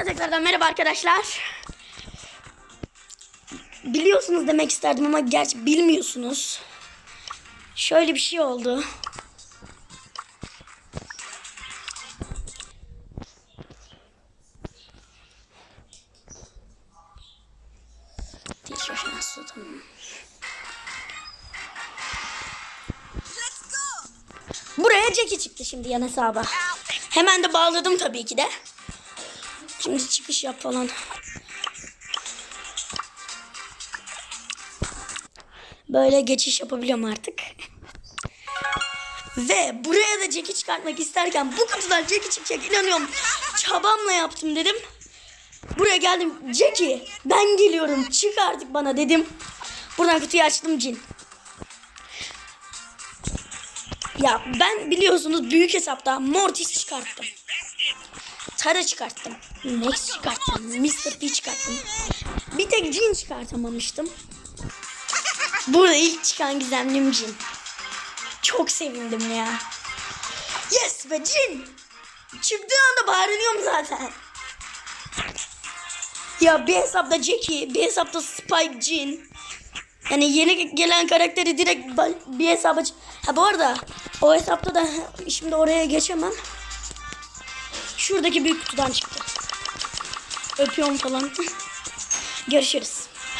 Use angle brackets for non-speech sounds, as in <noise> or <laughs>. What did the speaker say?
Herkese tekrardan merhaba arkadaşlar. Biliyorsunuz demek isterdim ama gerçi bilmiyorsunuz. Şöyle bir şey oldu. Buraya Jackie çıktı şimdi yan hesaba. Hemen de bağladım tabii ki de. Şimdi çıkış yap falan. Böyle geçiş yapabiliyorum artık. Ve buraya da Jack'i çıkartmak isterken bu kutudan Jack'i çıkacak inanıyorum. Çabamla yaptım dedim. Buraya geldim. Jackie ben geliyorum çık artık bana dedim. Buradan kutuyu açtım cin. Ya ben biliyorsunuz büyük hesapta Mortis çıkarttım. Tara çıkarttım. Max çıkarttım. Mr. P çıkarttım. Bir tek Jin çıkartamamıştım. Burada ilk çıkan gizemlim Jin. Çok sevindim ya. Yes be Jin. Çıktığı anda bağırıyorum zaten. Ya bir hesapta Jackie, bir hesapta Spike Jin. Yani yeni gelen karakteri direkt bir hesaba... Ha bu arada o hesapta da şimdi oraya geçemem. Şuradaki büyük kutudan çıktı. Öpüyorum falan. <laughs> Görüşürüz.